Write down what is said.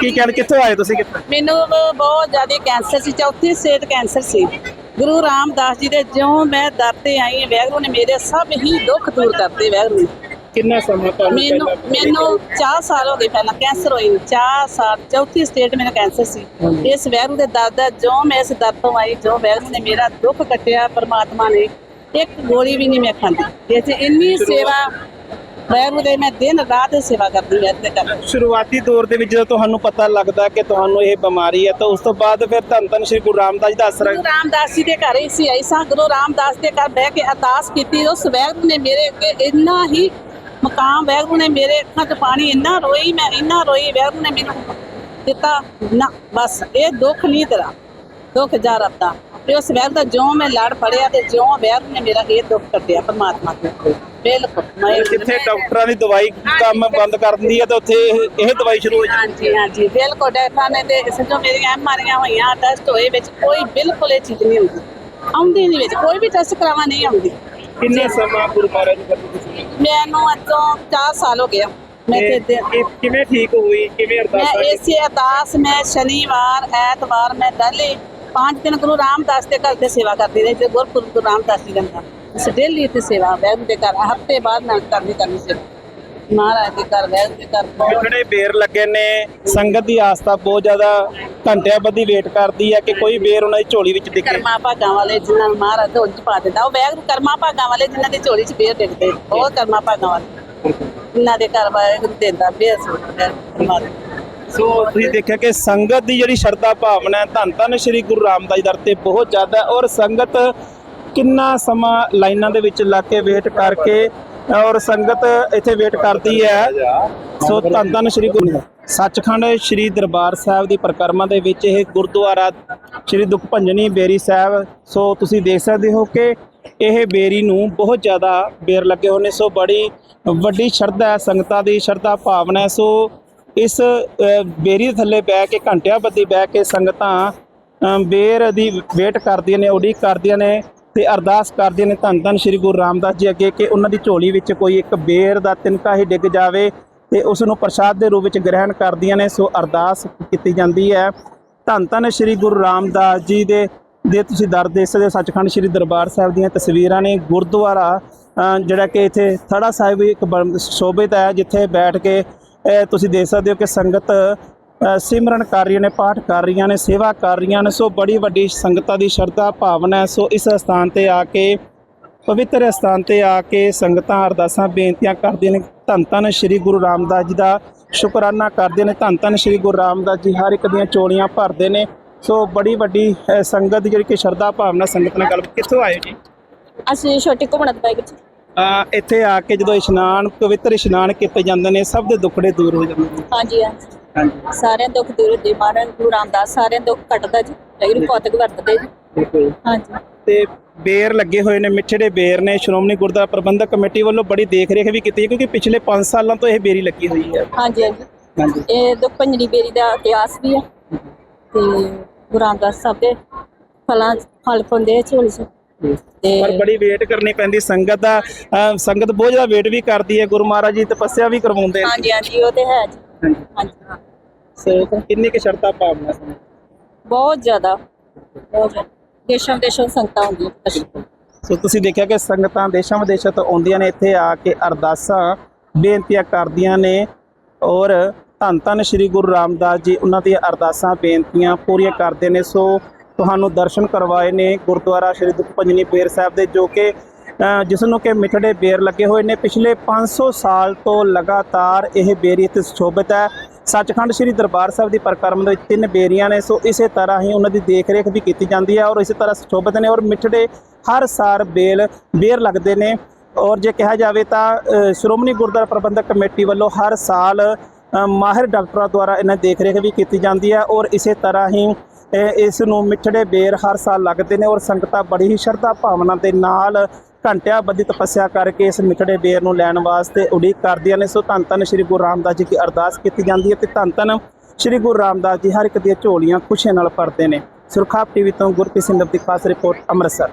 ਕੀ ਕਹਿਣ ਕਿੱਥੋਂ ਆਏ ਤੁਸੀਂ ਕਿੱਥੋਂ? ਮੈਨੂੰ ਬਹੁਤ ਜ਼ਿਆਦਾ ਕੈਂਸਰ ਸੀ ਚੌਥੀ ਸਟੇਜ ਕੈਂਸਰ ਸੀ। ਗੁਰੂ ਰਾਮਦਾਸ ਜੀ ਦੇ ਜਿਉਂ ਮੈਂ ਦਰ ਤੇ ਆਈ ਵੈਗਰੂ ਨੇ ਮੇਰੇ ਸਭ ਹੀ ਦੁੱਖ ਦੂਰ ਕਰਤੇ ਵੈਗਰੂ ਨੇ। ਕਿੰਨਾ ਸਮਾਂ ਤੁਹਾਨੂੰ ਮੈਨੂੰ ਪਹਿਲਾਂ- ਮੈਨੂੰ 4 ਸਾਲ ਹੋ ਗਏ ਪਹਿਲਾਂ ਕੈਂਸਰ ਹੋਈ ਨੂੰ। 4 ਸਾਲ ਚੌਥੀ ਸਟੇਜ ਮੈਨੂੰ ਕੈਂਸਰ ਸੀ। ਇਸ ਵੈਗਰੂ ਦੇ ਦਰ ਦਾ ਜੋ ਮੈਂ ਇਸ ਦਰ ਤੋਂ ਆਈ ਜੋ ਵੈਗਰੂ ਨੇ ਮੇਰਾ ਦੁੱਖ ਕੱਟਿਆ ਪਰਮਾਤਮਾ ਨੇ ਇੱਕ ਗੋਲੀ ਵੀ ਨਹੀਂ ਮੈਂ ਖਾਂਦੀ। 'ਚ ਇੰਨੀ ਸੇਵਾ ਵੈਗਰੂ ਦੇ ਮੈਂ ਦਿਨ ਰਾਤ ਸੇਵਾ ਕਰਦੀ ਹਾਂ ਤੇ ਕਰਦੀ ਸ਼ੁਰੂਆਤੀ ਦੌਰ ਦੇ ਵਿੱਚ ਜਦੋਂ ਤੁਹਾਨੂੰ ਪਤਾ ਲੱਗਦਾ ਕਿ ਤੁਹਾਨੂੰ ਇਹ ਬਿਮਾਰੀ ਹੈ ਤਾਂ ਉਸ ਤੋਂ ਬਾਅਦ ਫਿਰ ਧੰਨ ਧੰਨ ਸ਼੍ਰੀ ਗੁਰੂ ਰਾਮਦਾਸ ਜੀ ਦਾ ਆਸਰਾ ਗੁਰੂ ਰਾਮਦਾਸ ਜੀ ਦੇ ਘਰ ਹੀ ਸੀ ਐਸਾ ਗੁਰੂ ਰਾਮਦਾਸ ਦੇ ਘਰ ਬਹਿ ਕੇ ਅਰਦਾਸ ਕੀਤੀ। ਉਸ ਵੈਗਰੂ ਨੇ ਮੇਰੇ ਅੱਗੇ ਇੰਨਾ ਹੀ ਮਕਾਮ ਵੈਗਰੂ ਨੇ ਮੇਰੇ ਅੱਖਾਂ 'ਚ ਪਾਣੀ ਇੰਨਾ ਰੋਈ ਮੈਂ ਇੰਨਾ ਰੋਈ ਵੈਗਰੂ ਨੇ ਮੈਨੂੰ ਦਿੱਤਾ ਨਾ ਬਸ ਇਹ ਦੁੱਖ ਨਹੀਂ ਤੇਰਾ ਦੁੱਖ ਜਾ ਰੱਬਦਾ ਤੇ ਉਸ ਵੈਗਰੂ ਦਾ ਜਿਉਂ ਮੈਂ ਲੜ ਫੜਿਆ ਤੇ ਜਿਉਂ ਵੈਗਰੂ ਨੇ ਮੇਰਾ ਇਹ ਦੁੱਖ ਕੱਟਿਆ ਪਰਮਾਤਮਾ ਤੋਂ। ਬਿਲਕੁਲ। ਮੈਂ ਜਿੱਥੇ ਡਾਕਟਰਾਂ ਦੀ ਦਵਾਈ ਕੰਮ ਬੰਦ ਕਰ ਦਿੰਦੀ ਹੈ ਤਾਂ ਉੱਥੇ ਇਹ ਇਹ ਦਵਾਈ ਸ਼ੁਰੂ ਹੋ ਜਾਂਦੀ ਹਾਂਜੀ ਹਾਂਜੀ ਬਿਲਕੁਲ। ਡਾਕਟਰਾਂ ਨੇ ਤੇ ਸਮਝੋ ਮੇਰੀਆਂ ਮਾਰੀਆਂ ਹੋਈਆਂ ਟੈਸਟ ਹੋਏ ਵਿੱਚ ਕੋਈ ਬਿਲਕੁਲ ਇਹ ਚੀਜ਼ ਨਹੀਂ ਹੁੰਦੀ। ਆਉਂਦੀ ਨਹੀਂ ਵਿੱਚ ਕੋਈ ਵੀ ਟੈਸਟ ਕਰਾਵਾ ਨਹੀਂ ਆਉਂਦੀ। ਕਿੰਨਾ ਸਮਾਂ ਗੁਰੂ ਮਹਾਰਾਜ ਕਰਦੇ ਤੁਸੀਂ ਮੈਨੂੰ ਅੱਜੋਂ 4 ਸਾਲ ਹੋ ਗਿਆ ਮੈਂ ਤੇ ਤੇ ਇਹ ਕਿਵੇਂ ਠੀਕ ਹੋਈ? ਕਿਵੇਂ ਮੈਂ ਅਰਦਾਸ ਇਸੇ ਅਰਦਾਸ ਮੈਂ ਸ਼ਨੀਵਾਰ ਐਤਵਾਰ ਮੈਂ ਡਾਲੇ ਪੰਜ ਦਿਨ ਗੁਰੂ ਰਾਮਦਾਸ ਦੇ ਘਰ ਤੇ ਸੇਵਾ ਕਰਦੀ ਰਹੀ ਤੇ ਗੁਰਪੁਰਬ ਗੁਰੂ ਰਾਮਦਾਸ ਜੀ ਦਾ ਇਸ ਡੇਲੀ ਤੇ ਸੇਵਾ ਵੈਦ ਦੇ ਘਰ ਹਫ਼ਤੇ ਬਾਅਦ ਮੈਂ ਕਰਨੀ ਕਰਨੀ ਸੇਵਾ ਮਹਾਰਾਜ ਦੇ ਘਰ ਵੈਦ ਦੇ ਘਰ ਜਿਹੜੇ ਬੇਰ ਲੱਗੇ ਨੇ? ਸੰਗਤ ਦੀ ਆਸਥਾ ਬਹੁਤ ਜ਼ਿਆਦਾ ਘੰਟਿਆਂ ਬੱਧੀ ਵੇਟ ਕਰਦੀ ਹੈ ਕਿ ਕੋਈ ਬੇਰ ਉਹਨਾਂ ਦੀ ਝੋਲੀ ਵਿੱਚ ਦਿਖੇ ਕਰਮਾ ਭਾਗਾਂ ਵਾਲੇ ਜਿਨ੍ਹਾਂ ਨੂੰ ਮਹਾਰਾਜ ਢੋਲ ਚ ਪਾ ਦਿੰਦਾ ਉਹ ਵੈਗਰੂ ਕਰਮਾ ਭਾਗਾਂ ਵਾਲੇ ਜਿਨ੍ਹਾਂ ਦੀ ਝੋਲੀ ਚ ਬੇਰ ਡਿੱਗਦੇ ਬਹੁਤ ਕਰਮਾ ਭਾਗਾਂ ਵਾਲੇ। ਜਿਨ੍ਹਾਂ ਦੇ ਘਰ ਵਾਲੇ ਦਿੰਦਾ ਬੇਰ ਸੁਣਦਾ ਪਰਮਾਤਮਾ ਸੋ ਤੁਸੀਂ ਦੇਖਿਆ ਕਿ ਸੰਗਤ ਦੀ ਜਿਹੜੀ ਸ਼ਰਧਾ ਭਾਵਨਾ ਹੈ, ਧੰਨ ਧੰਨ ਸ਼੍ਰੀ ਗੁਰੂ ਰਾਮਦਾਸ ਜੀ ਦਰ ਤੇ ਬਹੁਤ ਜ਼ਿਆਦਾ ਔਰ ਸੰਗਤ ਕਿੰਨਾ ਸਮਾਂ ਲਾਈਨਾਂ ਦੇ ਵਿੱਚ ਲੱਗ ਕੇ ਵੇਟ ਕਰਕੇ ਔਰ ਸੰਗਤ ਇੱਥੇ ਵੇਟ ਕਰਦੀ ਹੈ। ਸੋ ਧੰਨ ਧੰਨ ਸ਼੍ਰੀ ਗੁਰੂ ਸੱਚਖੰਡ ਸ਼੍ਰੀ ਦਰਬਾਰ ਸਾਹਿਬ ਦੀ ਪਰਿਕਰਮਾ ਦੇ ਵਿੱਚ ਇਹ ਗੁਰਦੁਆਰਾ ਸ਼੍ਰੀ ਦੁਖ ਭੰਜਨੀ ਬੇਰੀ ਸਾਹਿਬ, ਸੋ ਤੁਸੀਂ ਦੇਖ ਸਕਦੇ ਹੋ ਕਿ ਇਹ ਬੇਰੀ ਨੂੰ ਬਹੁਤ ਜ਼ਿਆਦਾ ਬੇਰ ਲੱਗੇ ਹੋਏ ਨੇ, ਸੋ ਬੜੀ ਵੱਡੀ ਸ਼ਰਧਾ ਹੈ, ਸੰਗਤਾਂ ਦੀ ਸ਼ਰਧਾ ਭਾਵਨਾ ਸੋ ਇਸ ਬੇਰੀ ਥੱਲੇ ਬਹਿ ਕੇ ਘੰਟਿਆਂ ਬੱਧੀ ਬਹਿ ਕੇ ਸੰਗਤਾਂ ਬੇਰ ਦੀ ਵੇਟ ਕਰਦੀਆਂ ਨੇ ਉਡੀਕ ਕਰਦੀਆਂ ਨੇ ਤੇ ਅਰਦਾਸ ਕਰਦੀਆਂ ਨੇ ਧੰਨ ਧੰਨ ਸ਼੍ਰੀ ਗੁਰੂ ਰਾਮਦਾਸ ਜੀ ਅੱਗੇ ਕਿ ਉਹਨਾਂ ਦੀ ਝੋਲੀ ਵਿੱਚ ਕੋਈ ਇੱਕ ਬੇਰ ਦਾ ਤਿਨਕਾ ਹੀ ਡਿੱਗ ਜਾਵੇ ਤੇ ਉਸ ਨੂੰ ਪ੍ਰਸ਼ਾਦ ਦੇ ਰੂਪ ਵਿੱਚ ਗ੍ਰਹਿਣ ਕਰਦੀਆਂ ਨੇ ਸੋ ਅਰਦਾਸ ਕੀਤੀ ਜਾਂਦੀ ਹੈ। ਧੰਨ ਧੰਨ ਸ਼੍ਰੀ ਗੁਰੂ ਰਾਮਦਾਸ ਜੀ ਦੇ ਦੇ ਤੁਸੀਂ ਦਰ ਦੇ ਸਕਦੇ ਹੋ, ਸੱਚਖੰਡ ਸ਼੍ਰੀ ਦਰਬਾਰ ਸਾਹਿਬ ਦੀਆਂ ਤਸਵੀਰਾਂ ਨੇ। ਗੁਰਦੁਆਰਾ ਜਿਹੜਾ ਕਿ ਇੱਥੇ ਥੜਾ ਸਾਹਿਬ ਇੱਕ ਬਣ- ਸ਼ੋਭਿਤ ਹੈ ਜਿੱਥੇ ਬੈਠ ਕੇ ਤੁਸੀਂ ਦੇਖ ਸਕਦੇ ਹੋ ਕਿ ਸੰਗਤ ਸਿਮਰਨ ਕਰ ਰਹੀਆਂ ਨੇ ਪਾਠ ਕਰ ਰਹੀਆਂ ਨੇ ਸੇਵਾ ਕਰ ਰਹੀਆਂ ਨੇ। ਸੋ ਬੜੀ ਵੱਡੀ ਸੰਗਤਾਂ ਦੀ ਸ਼ਰਧਾ ਭਾਵਨਾ ਹੈ। ਸੋ ਇਸ ਸਥਾਨ ਤੇ ਆ ਕੇ ਪਵਿੱਤਰ ਸਥਾਨ ਤੇ ਆ ਕੇ ਸੰਗਤਾਂ ਅਰਦਾਸਾਂ ਬੇਨਤੀਆਂ ਕਰਦੀਆਂ ਨੇ। ਧੰਨ ਧੰਨ ਸ਼੍ਰੀ ਗੁਰੂ ਰਾਮਦਾਸ ਜੀ ਦਾ ਸ਼ੁਕਰਾਨਾ ਕਰਦੇ ਨੇ। ਧੰਨ ਧੰਨ ਸ਼੍ਰੀ ਗੁਰੂ ਰਾਮਦਾਸ ਜੀ ਹਰ ਇੱਕ ਦੀਆਂ ਚੋਲੀਆਂ ਭਰਦੇ ਨੇ। ਸੋ ਬੜੀ ਵੱਡੀ ਸੰਗਤ ਜਿਹੜੀ ਕਿ ਸ਼ਰਧਾ ਭਾਵਨਾ ਸੰਗਤ ਨਾਲ ਗੱਲ ਕਿੱਥੋਂ ਆਏ ਜੀ? ਅਸੀਂ ਛੋਟੀ ਘੁੰਮਣ ਬਾਈ ਵਿੱਚ ਅ, ਇੱਥੇ ਆ ਕੇ ਜਦੋਂ ਇਸ਼ਨਾਨ ਪਵਿੱਤਰ ਇਸ਼ਨਾਨ ਕੀਤੇ ਜਾਂਦੇ ਨੇ ਸਭ ਦੇ ਦੁੱਖੜੇ ਦੂਰ ਹੋ ਜਾਂਦੇ ਨੇ। ਹਾਂਜੀ ਹਾਂਜੀ। ਸਾਰਿਆਂ ਦੁੱਖ ਦੂਰ ਹੁੰਦੇ ਮਹਾਰਾਜ ਗੁਰੂ ਰਾਮਦਾਸ ਸਾਰਿਆਂ ਦੁੱਖ ਕੱਟਦਾ ਜੀ ਵੈਗਰੂ ਪੌਤਕ ਵਰਤਦੇ ਜੀ। ਹਾਂਜੀ। ਤੇ ਬੇਰ ਲੱਗੇ ਹੋਏ ਨੇ ਮਿੱਠੜੇ ਬੇਰ ਨੇ ਸ਼੍ਰੋਮਣੀ ਗੁਰਦੁਆਰਾ ਪ੍ਰਬੰਧਕ ਕਮੇਟੀ ਵੱਲੋਂ ਬੜੀ ਦੇਖ ਰੇਖ ਵੀ ਕੀਤੀ ਹੈ ਕਿਉਂਕਿ ਪਿਛਲੇ 5 ਸਾਲਾਂ ਤੋਂ ਇਹ ਬੇਰੀ ਲੱਗੀ ਹੋਈ ਹੈ। ਹਾਂਜੀ ਹਾਂਜੀ। ਇਹ ਦੁੱਖ ਭੰਜਣੀ ਬੇਰੀ ਦਾ ਇਤਿਹਾਸ ਵੀ ਹੈ। ਤੇ ਗੁਰੂ ਰਾਮਦਾਸ ਸਾਹਿਬ ਦੇ ਫਲਾਂ ਫਲ ਪਾਉਂਦੇ ਆ ਝੋਲੀ ਚ। ਪਰ ਬੜੀ ਵੇਟ ਕਰਨੀ ਪੈਂਦੀ ਸੰਗਤ ਦਾ ਅਹ ਸੰਗਤ ਬਹੁਤ ਜ਼ਿਆਦਾ ਵੇਟ ਵੀ ਕਰਦੀ ਹੈ ਗੁਰੂ ਮਹਾਰਾਜ ਜੀ ਤਪੱਸਿਆ ਵੀ ਕਰਵਾਉਂਦੇ ਨੇ। ਹਾਂਜੀ ਹਾਂਜੀ ਉਹ ਤੇ ਹੈ ਜੀ। ਹਾਂਜੀ। ਹਾਂਜੀ। ਸੋ ਕਿੰਨੀ ਕਿ ਸ਼ਰਤਾਂ ਭਾਵਨਾ ਸੀ? ਬਹੁਤ ਜ਼ਿਆਦਾ ਬਹੁਤ ਜ਼ਿਆਦਾ। ਦੇਸ਼ਾਂ ਵਿਦੇਸ਼ਾਂ ਤੋਂ ਸੰਗਤਾਂ ਹੁੰਦੀਆਂ ਸੋ ਤੁਸੀਂ ਦੇਖਿਆ ਕਿ ਸੰਗਤਾਂ ਦੇਸ਼ਾਂ ਵਿਦੇਸ਼ਾਂ ਤੋਂ ਆਉਂਦੀਆਂ ਨੇ ਇੱਥੇ ਆ ਕੇ ਅਰਦਾਸਾਂ ਬੇਨਤੀਆਂ ਕਰਦੀਆਂ ਨੇ ਔਰ ਧੰਨ ਧੰਨ ਸ਼੍ਰੀ ਗੁਰੂ ਰਾਮਦਾਸ ਜੀ ਉਹਨਾਂ ਦੀਆਂ ਅਰਦਾਸਾਂ ਬੇਨਤੀਆਂ ਪੂਰੀਆਂ ਕਰਦੇ ਨੇ। ਸੋ ਤੁਹਾਨੂੰ ਦਰਸ਼ਨ ਕਰਵਾਏ ਨੇ ਗੁਰਦੁਆਰਾ ਸ਼੍ਰੀ ਦੁਖ ਭੰਜਨੀ ਬੇਰ ਸਾਹਿਬ ਦੇ, ਜੋ ਕਿ ਜਿਸ ਨੂੰ ਕਿ ਮਿੱਠੜੇ ਬੇਰ ਲੱਗੇ ਹੋਏ ਨੇ। ਪਿਛਲੇ 500 ਸਾਲ ਤੋਂ ਲਗਾਤਾਰ ਇਹ ਬੇਰੀ ਇੱਥੇ ਸੁਸ਼ੋਭਿਤ ਹੈ। ਸੱਚਖੰਡ ਸ੍ਰੀ ਦਰਬਾਰ ਸਾਹਿਬ ਦੀ ਪਰਿਕਰਮਾ ਦੇ ਵਿੱਚ ਤਿੰਨ ਬੇਰੀਆਂ ਨੇ, ਸੋ ਇਸੇ ਤਰ੍ਹਾਂ ਹੀ ਉਹਨਾਂ ਦੀ ਦੇਖ ਰੇਖ ਵੀ ਕੀਤੀ ਜਾਂਦੀ ਹੈ ਔਰ ਇਸੇ ਤਰ੍ਹਾਂ ਸੁਸ਼ੋਭਿਤ ਨੇ ਔਰ ਮਿੱਠੜੇ ਹਰ ਸਾਲ ਬੇਲ, ਬੇਰ ਲੱਗਦੇ ਨੇ। ਔਰ ਜੇ ਕਿਹਾ ਜਾਵੇ ਤਾਂ ਸ਼੍ਰੋਮਣੀ ਗੁਰਦੁਆਰਾ ਪ੍ਰਬੰਧਕ ਕਮੇਟੀ ਵੱਲੋਂ ਹਰ ਸਾਲ ਮਾਹਿਰ ਡਾਕਟਰਾਂ ਦੁਆਰਾ ਇਹਨਾਂ ਦੀ ਦੇਖ ਰੇਖ ਵੀ ਕੀਤੀ ਜਾਂਦੀ ਹੈ ਔਰ ਇਸੇ ਤਰ੍ਹਾਂ ਹੀ ਇਸ ਨੂੰ ਮਿੱਠੜੇ ਬੇਰ ਹਰ ਸਾਲ ਲੱਗਦੇ ਨੇ ਔਰ ਸੰਗਤਾਂ ਬੜੀ ਹੀ ਸ਼ਰਧਾ ਭਾਵਨਾ ਦੇ ਨਾਲ ਘੰਟਿਆਂ ਬੱਧੀ ਤਪੱਸਿਆ ਕਰਕੇ ਇਸ ਮਿੱਠੜੇ ਬੇਰ ਨੂੰ ਲੈਣ ਵਾਸਤੇ ਉਡੀਕ ਕਰਦੀਆਂ ਨੇ। ਸੋ ਧੰਨ ਧੰਨ ਸ਼੍ਰੀ ਗੁਰੂ ਰਾਮਦਾਸ ਜੀ ਦੀ ਅਰਦਾਸ ਕੀਤੀ ਜਾਂਦੀ ਹੈ ਤੇ ਧੰਨ ਧੰਨ ਸ਼੍ਰੀ ਗੁਰੂ ਰਾਮਦਾਸ ਜੀ ਹਰ ਇੱਕ ਦੀਆਂ ਝੋਲੀਆਂ ਖੁਸ਼ੀਆਂ ਨਾਲ ਭਰਦੇ ਨੇ। ਸੁਰਖਾਪ ਟੀਵੀ ਤੋਂ ਗੁਰਪ੍ਰੀਤ ਸਿੰਘ ਦੀ ਖਾਸ ਰਿਪੋਰਟ ਅੰਮ੍ਰਿਤਸਰ।